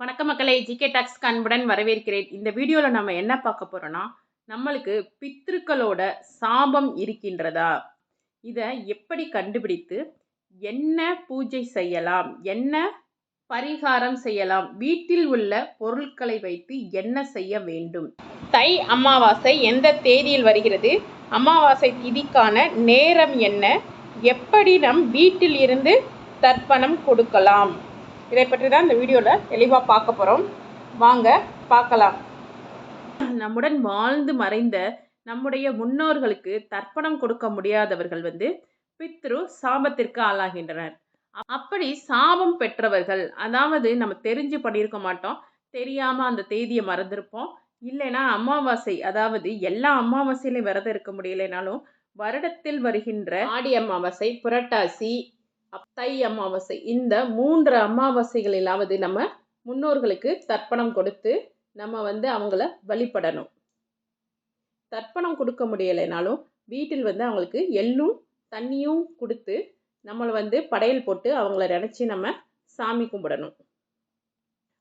வணக்க மக்களை GK tax அன்புடன் வரவேற்கிறேன். இந்த வீடியோவில் நம்ம என்ன பார்க்க போகிறோன்னா நம்மளுக்கு பித்திருக்களோட சாபம் இருக்கின்றதா? இதை எப்படி கண்டுபிடித்து என்ன பூஜை செய்யலாம் என்ன பரிகாரம் செய்யலாம் வீட்டில் உள்ள பொருட்களை வைத்து என்ன செய்ய வேண்டும்? தை அமாவாசை எந்த தேதியில் வருகிறது? அமாவாசை திதிக்கான நேரம் என்ன? எப்படி நம் வீட்டில் இருந்து தர்ப்பணம் கொடுக்கலாம்? இதை பற்றி தான் இந்த வீடியோவில் தெளிவாக பார்க்க போகிறோம் வாங்க பார்க்கலாம். நம்முடன் வாழ்ந்து மறைந்த நம்முடைய முன்னோர்களுக்கு தர்ப்பணம் கொடுக்க முடியாதவர்கள் வந்து பித்ரு சாபத்திற்கு ஆளாகின்றனர். அப்படி சாபம் பெற்றவர்கள் அதாவது நம்ம தெரிஞ்சு பண்ணியிருக்க மாட்டோம் தெரியாமல் அந்த தேதியை மறந்துருப்போம். இல்லைன்னா அமாவாசை அதாவது எல்லா அமாவாசையிலையும் விரதம் இருக்க முடியலைனாலும் வருடத்தில் வருகின்ற ஆடி அமாவாசை புரட்டாசி தை அமாவாசை. இந்த மூன்று அமாவாசைகளிலாவது நம்ம முன்னோர்களுக்கு தர்ப்பணம் கொடுத்து நம்ம வந்து அவங்கள வழிபடணும். தர்ப்பணம் கொடுக்க முடியலைனாலும் வீட்டில் வந்து அவங்களுக்கு எள்ளும் தண்ணியும் கொடுத்து நம்மளை வந்து படையல் போட்டு அவங்கள நினச்சி நம்ம சாமி கும்பிடணும்.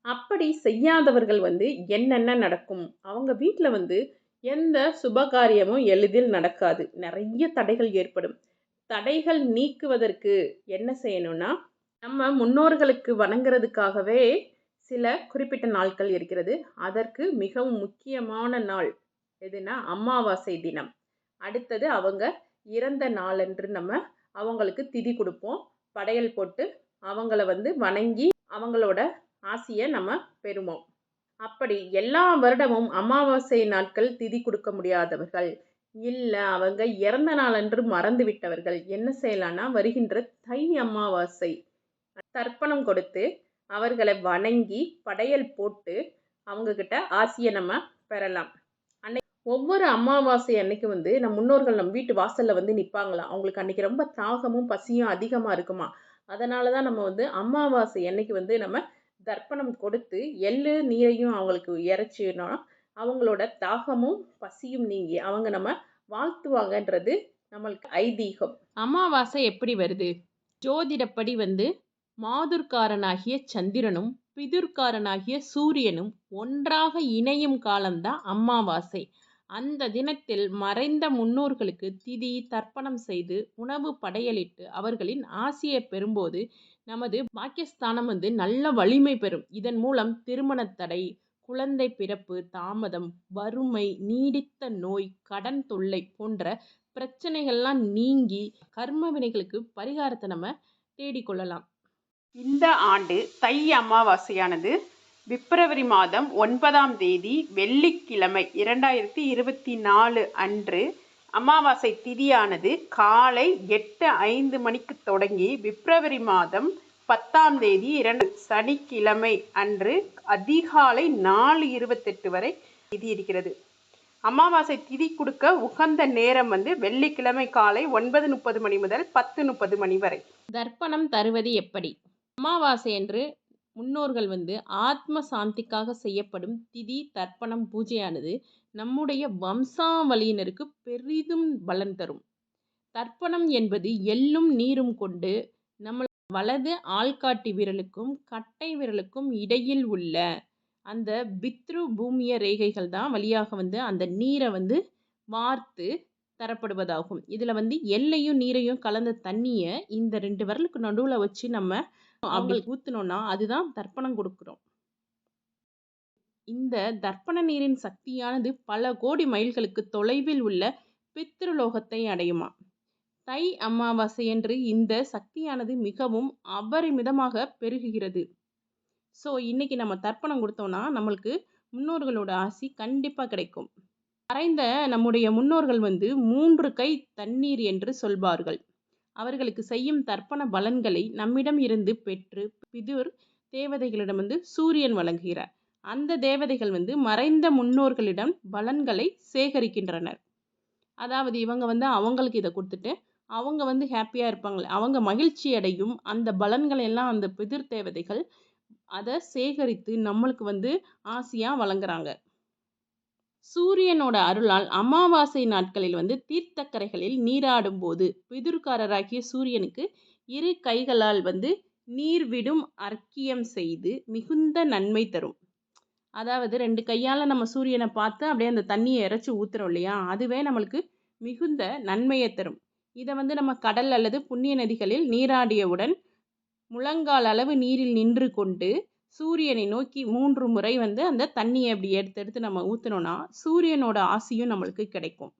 அப்படி செய்யாதவர்கள் வந்து என்னென்ன நடக்கும்? அவங்க வீட்டில் வந்து எந்த சுபகாரியமும் எளிதில் நடக்காது. நிறைய தடைகள் ஏற்படும். தடைகள் நீக்குவதற்கு என்ன செய்யணும்னா நம்ம முன்னோர்களுக்கு வணங்குறதுக்காகவே சில குறிப்பிட்ட நாட்கள் இருக்கிறது. அதற்கு மிகவும் முக்கியமான நாள் எதுனா அமாவாசை தினம். அடுத்தது அவங்க இறந்த நாளன்று நம்ம அவங்களுக்கு திதி கொடுப்போம். படையல் போட்டு அவங்கள வந்து வணங்கி அவங்களோட ஆசையை நம்ம பெறுவோம். அப்படி எல்லா வருடமும் அமாவாசை நாட்கள் திதி கொடுக்க முடியாதவர்கள் இல்லை அவங்க இறந்த நாளன்று மறந்து விட்டவர்கள். என்ன செய்யலாம்னா வருகின்ற தை அமாவாசை. தர்ப்பணம் கொடுத்து அவர்களை வணங்கி படையல் போட்டு அவங்கக்கிட்ட ஆசையை நம்ம பெறலாம். அன்னைக்கு ஒவ்வொரு அமாவாசை அன்னைக்கு வந்து நம் முன்னோர்கள் நம்ம வீட்டு வாசலில் வந்து நிற்பாங்களாம் அவங்களுக்கு அன்னைக்கு ரொம்ப தாகமும் பசியும் அதிகமாக இருக்குமா? அதனால தான் நம்ம வந்து அமாவாசை அன்னைக்கு வந்து நம்ம தர்ப்பணம் கொடுத்து எள்ளு நீரையும் அவங்களுக்கு இறைச்சினா அவங்களோட தாகமும் பசியும் நீங்கி அவங்க நம்ம வாழ்த்துவாங்கன்றது நம்மளுக்கு ஐதீகம். அமாவாசை எப்படி வருது? ஜோதிடப்படி வந்து மாதுர்காரனாகிய சந்திரனும் பிதுர்காரனாகிய சூரியனும் ஒன்றாக இணையும் காலம்தான் அமாவாசை. அந்த தினத்தில் மறைந்த முன்னோர்களுக்கு திதி தர்ப்பணம் செய்து உணவு படையலிட்டு அவர்களின் ஆசையை பெறும்போது நமது பாக்கியஸ்தானம் வந்து நல்ல வலிமை பெறும். இதன் மூலம் திருமணத் தடை குழந்தை பிறப்பு தாமதம் வறுமை நீடித்த நோய் கடன் தொல்லை போன்ற பிரச்சனைகள்லாம் நீங்கி கர்ம வினைகளுக்கு பரிகாரத்தை நம்ம தேடிக்கொள்ளலாம் இந்த ஆண்டு தை அமாவாசையானது பிப்ரவரி மாதம் ஒன்பதாம் தேதி வெள்ளிக்கிழமை இரண்டாயிரத்தி இருபத்தி நாலு அன்று அமாவாசை திதியானது காலை எட்டு ஐந்து மணிக்கு தொடங்கி பிப்ரவரி மாதம் பத்தாம் தேதி இரண்டு சனிக்கிழமை அன்று அதிகாலை நாலு இருபத்தெட்டு வரை திதி இருக்கிறது. அமாவாசை திதி கொடுக்க உகந்த நேரம் வந்து வெள்ளிக்கிழமை காலை ஒன்பது முப்பது மணி முதல் பத்து முப்பது மணி வரை. தர்ப்பணம் தருவது எப்படி? அமாவாசை என்று முன்னோர்கள் வந்து ஆத்ம சாந்திக்காக செய்யப்படும் திதி தர்ப்பணம் பூஜையானது நம்முடைய வம்சாவளியினருக்கு பெரிதும் பலன் தரும். தர்ப்பணம் என்பது எள்ளும் நீரும் கொண்டு நம்ம வலது ஆள்காட்டி விரலுக்கும் கட்டை விரலுக்கும் இடையில் உள்ள அந்த பித்ரு பூமிய ரேகைகள் தான் வழியாக வந்து அந்த நீரை வந்து வார்த்து தரப்படுவதாகும். இதில் வந்து எல்லையும் நீரையும் கலந்த தண்ணியை இந்த ரெண்டு விரலுக்கு நடுவில் வச்சு நம்ம அப்படி ஊற்றினோன்னா அதுதான் தர்ப்பணம் கொடுக்குறோம். இந்த தர்ப்பண நீரின் சக்தியானது பல கோடி மைல்களுக்கு தொலைவில் உள்ள பித்ருலோகத்தை அடையுமா? தை அமாவாசை என்று இந்த சக்தியானது மிகவும் அபரிமிதமாக பெருகுகிறது. ஸோ இன்னைக்கு நம்ம தர்ப்பணம் கொடுத்தோம்னா நம்மளுக்கு முன்னோர்களோட ஆசி கண்டிப்பாக கிடைக்கும். மறைந்த நம்முடைய முன்னோர்கள் வந்து மூன்று கை தண்ணீர் என்று சொல்வார்கள். அவர்களுக்கு செய்யும் தர்ப்பண பலன்களை நம்மிடம் இருந்து பெற்று பிதுர் தேவதைகளிடம் வந்து சூரியன் வழங்குகிறார். அந்த தேவதைகள் வந்து மறைந்த முன்னோர்களிடம் பலன்களை சேகரிக்கின்றனர். அதாவது இவங்க வந்து அவங்களுக்கு இதை கொடுத்துட்டு அவங்க வந்து ஹாப்பியாக இருப்பாங்களே அவங்க மகிழ்ச்சி அடையும் அந்த பலன்களை எல்லாம் அந்த பிதிர் தேவதைகள் அதை சேகரித்து நம்மளுக்கு வந்து ஆசையாக வழங்குறாங்க. சூரியனோட அருளால் அமாவாசை நாட்களில் வந்து தீர்த்தக்கரைகளில் நீராடும் போது பிதுர்காரராகிய சூரியனுக்கு இரு கைகளால் வந்து நீர் விடும் அர்க்கியம் செய்து மிகுந்த நன்மை தரும். அதாவது ரெண்டு கையால் நம்ம சூரியனை பார்த்து அப்படியே அந்த தண்ணியை இறைச்சி ஊற்றுறோம் இல்லையா அதுவே நம்மளுக்கு மிகுந்த நன்மையை தரும். இதை வந்து நம்ம கடல் அல்லது புண்ணிய நதிகளில் நீராடியவுடன் முழங்கால் அளவு நீரில் நின்று கொண்டு சூரியனை நோக்கி மூன்று முறை வந்து அந்த தண்ணியை அப்படி எடுத்து எடுத்து நம்ம ஊற்றினோன்னா சூரியனோட ஆசியும் நம்மளுக்கு கிடைக்கும்.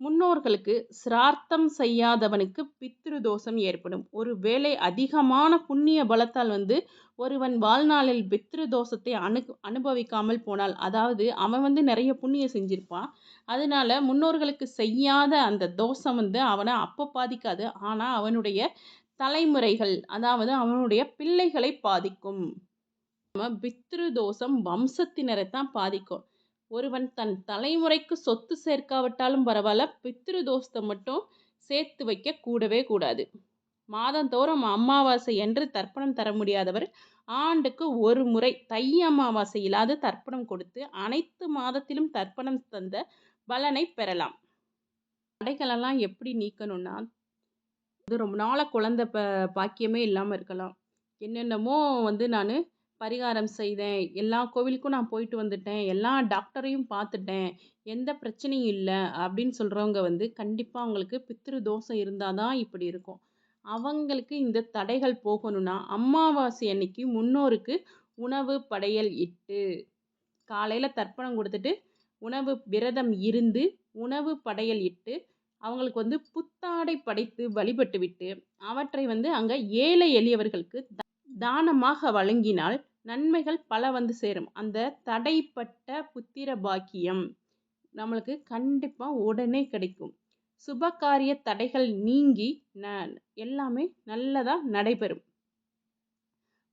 முன்னோர்களுக்கு சிரார்த்தம் செய்யாதவனுக்கு பித்ரு தோஷம் ஏற்படும். ஒரு வேளை அதிகமான புண்ணிய பலத்தால் வந்து ஒருவன் வாழ்நாளில் பித்ரு தோஷத்தை அனு அனுபவிக்காமல் போனால் அதாவது அவன் வந்து நிறைய புண்ணியம் செஞ்சிருப்பான். அதனால முன்னோர்களுக்கு செய்யாத அந்த தோஷம் வந்து அவனை அப்போ பாதிக்காது. ஆனால் அவனுடைய தலைமுறைகள் அதாவது அவனுடைய பிள்ளைகளை பாதிக்கும். பித்ரு தோஷம் வம்சத்தினரை தான் பாதிக்கும். ஒருவன் தன் தலைமுறைக்கு சொத்து சேர்க்காவிட்டாலும் பரவாயில்ல பித்ரு தோஷத்தை மட்டும் சேர்த்து வைக்க கூடவே கூடாது. மாதந்தோறும் அமாவாசை என்று தர்ப்பணம் தர முடியாதவர் ஆண்டுக்கு ஒரு முறை தை அமாவாசை இல்லாத தர்ப்பணம் கொடுத்து அனைத்து மாதத்திலும் தர்ப்பணம் தந்த பலனை பெறலாம். தடைகளெல்லாம் எப்படி நீக்கணும்னா இது ரொம்ப நாளாக குழந்த ப பாக்கியமே இல்லாமல் இருக்கலாம். என்னென்னமோ வந்து நான் பரிகாரம் செய்தேன். எல்லா கோவிலுக்கும் நான் போயிட்டு வந்துட்டேன். எல்லா டாக்டரையும் பார்த்துட்டேன். எந்த பிரச்சனையும் இல்லை அப்படின்னு சொல்கிறவங்க வந்து கண்டிப்பாக அவங்களுக்கு பித்திரு தோஷம் இருந்தால் தான் இப்படி இருக்கும். அவங்களுக்கு இந்த தடைகள் போகணும்னா அமாவாசை அன்னைக்கு முன்னோருக்கு உணவு படையல் இட்டு காலையில் தர்ப்பணம் கொடுத்துட்டு உணவு விரதம் இருந்து உணவு படையல் இட்டு அவங்களுக்கு வந்து புத்தாடை படைத்து வழிபட்டு விட்டு அவற்றை வந்து அங்கே ஏழை எளியவர்களுக்கு தானமாக வழங்கினால் நன்மைகள் பல வந்து சேரும். அந்த தடைப்பட்ட புத்திர பாக்கியம் நம்மளுக்கு கண்டிப்பாக உடனே கிடைக்கும். சுபகாரிய தடைகள் நீங்கி ந எல்லாமே நல்லதாக நடைபெறும்.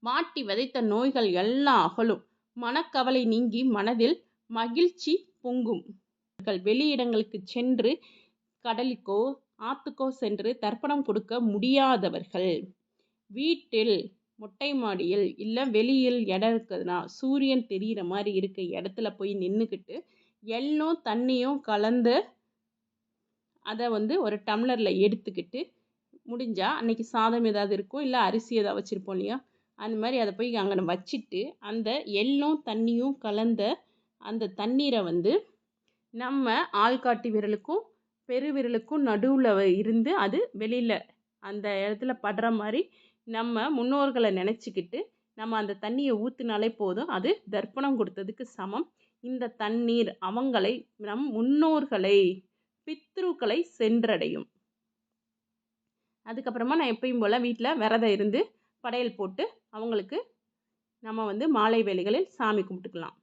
மாட்டி விதைத்த நோய்கள் எல்லாம் அகலும். மனக்கவலை நீங்கி மனதில் மகிழ்ச்சி பொங்கும். வெளியிடங்களுக்கு சென்று கடலுக்கோ ஆத்துக்கோ சென்று தர்ப்பணம் கொடுக்க முடியாதவர்கள். வீட்டில் மொட்டை மாடியில் இல்லை வெளியில் இடம் இருக்குதுன்னா சூரியன் தெரிகிற மாதிரி இருக்க இடத்துல போய் நின்றுக்கிட்டு எள்ளும் தண்ணியும் கலந்து அதை வந்து ஒரு டம்ளரில் எடுத்துக்கிட்டு முடிஞ்சால் அன்றைக்கி சாதம் ஏதாவது இருக்கும் இல்லை அரிசி ஏதாவது வச்சுருப்போம் இல்லையா? அந்த மாதிரி அதை போய் அங்கே வச்சுட்டு அந்த எள்ளும் தண்ணியும் கலந்த அந்த தண்ணீரை வந்து நம்ம ஆள்காட்டி விரலுக்கும் பெருவிரலுக்கும் நடுவில் இருந்து அது வெளியில் அந்த இடத்துல படுற மாதிரி நம்ம முன்னோர்களை நினச்சிக்கிட்டு நம்ம அந்த தண்ணியை ஊற்றினாலே போதும். அது தர்ப்பணம் கொடுத்ததுக்கு சமம். இந்த தண்ணீர் அவங்களை நம் முன்னோர்களை பித்ருக்களை சென்றடையும். அதுக்கப்புறமா நான் எப்பயும் போல் வீட்டில் விரதம் இருந்து படையல் போட்டு அவங்களுக்கு நம்ம வந்து மாலை வேலைகளில் சாமி கும்பிட்டுக்கலாம்.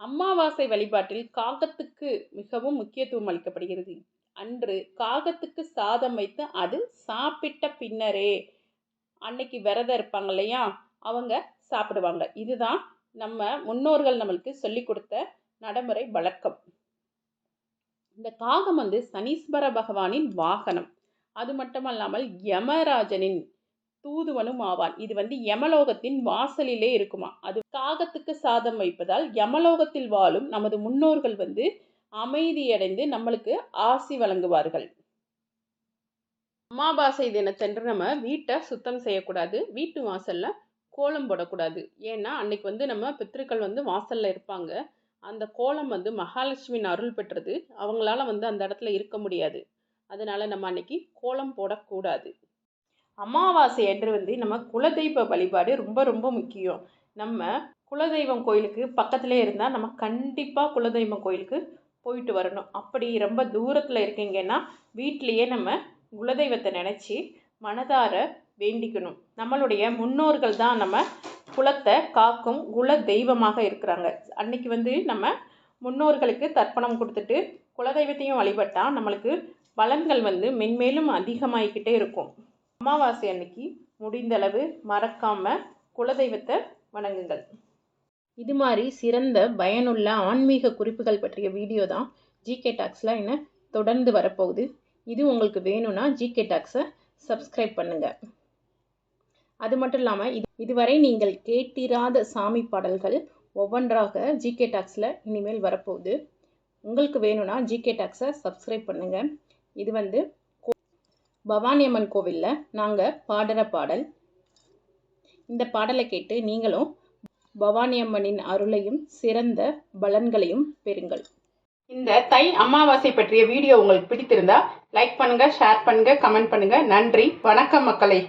அமாவாசை வழிபாட்டில் காகத்துக்கு மிகவும் முக்கியத்துவம் அளிக்கப்படுகிறது. அன்று காகத்துக்கு சாதம் வைத்து அது சாப்பிட்ட பின்னரே அன்னைக்கு விரதம் இருப்பாங்க இல்லையா? அவங்க சாப்பிடுவாங்க. இதுதான் நம்ம முன்னோர்கள் நம்மளுக்கு சொல்லி கொடுத்த நடைமுறை வழக்கம். இந்த காகம் வந்து சனீஸ்வர பகவானின் வாகனம். அது மட்டுமல்லாமல் யமராஜனின் தூதுவனும் ஆவான். இது வந்து யமலோகத்தின் வாசலிலே இருக்குமா? அது காகத்துக்கு சாதம் வைப்பதால் யமலோகத்தில் வாழும் நமது முன்னோர்கள் வந்து அமைதியடைந்து நம்மளுக்கு ஆசி வழங்குவார்கள். அமாவாசை தினத்தன்று நம்ம வீட்டை சுத்தம் செய்யக்கூடாது. வீட்டு வாசலில் கோலம் போடக்கூடாது. ஏன்னா அன்னைக்கு வந்து நம்ம பித்திருக்கள் வந்து வாசலில் இருப்பாங்க. அந்த கோலம் வந்து மகாலட்சுமியின் அருள் பெற்றது. அவங்களால வந்து அந்த இடத்துல இருக்க முடியாது. அதனால நம்ம அன்னைக்கு கோலம் போடக்கூடாது. அமாவாசை அன்று வந்து நம்ம குலதெய்வ வழிபாடு ரொம்ப ரொம்ப முக்கியம். நம்ம குலதெய்வம் கோயிலுக்கு பக்கத்திலே இருந்தால் நம்ம கண்டிப்பாக குலதெய்வம் கோயிலுக்கு போயிட்டு வரணும். அப்படி ரொம்ப தூரத்தில் இருக்கீங்கன்னா வீட்லேயே நம்ம குலதெய்வத்தை நினச்சி மனதார வேண்டிக்கணும். நம்மளுடைய முன்னோர்கள் தான் நம்ம குலத்தை காக்கும் குல தெய்வமாக இருக்கிறாங்க. அன்னைக்கு வந்து நம்ம முன்னோர்களுக்கு தர்ப்பணம் கொடுத்துட்டு குலதெய்வத்தையும் வழிபட்டால் நம்மளுக்கு பலன்கள் வந்து மென்மேலும் அதிகமாகிக்கிட்டே இருக்கும். அமாவாசை அன்னைக்கு முடிந்தளவு மறக்காமல் குலதெய்வத்தை வணங்குங்கள். இது மாதிரி சிறந்த பயனுள்ள ஆன்மீக குறிப்புகள் பற்றிய வீடியோ தான் ஜிகே டாக்ஸில் என்ன தொடர்ந்து வரப்போகுது. இது உங்களுக்கு வேணும்னா ஜிகே டாக்ஸை சப்ஸ்கிரைப் பண்ணுங்கள் அது மட்டும் இல்லாமல் இது இதுவரை நீங்கள் கேட்டிராத சாமி பாடல்கள் ஒவ்வொன்றாக ஜிகே டாக்ஸில் இனிமேல் வரப்போகுது. உங்களுக்கு வேணும்னா ஜிகே டாக்ஸை சப்ஸ்கிரைப் பண்ணுங்கள் இது வந்து பவானி அம்மன் கோவிலில் நாங்கள் பாடுற பாடல். இந்த பாடலை கேட்டு நீங்களும் பவானி அம்மனின் அருளையும் சிறந்த பலன்களையும் பெறுங்கள். இந்த தை அமாவாசை பற்றிய வீடியோ உங்களுக்கு பிடித்திருந்தா லைக் பண்ணுங்க ஷேர் பண்ணுங்க கமெண்ட் பண்ணுங்க. நன்றி. வணக்கம் மக்களை.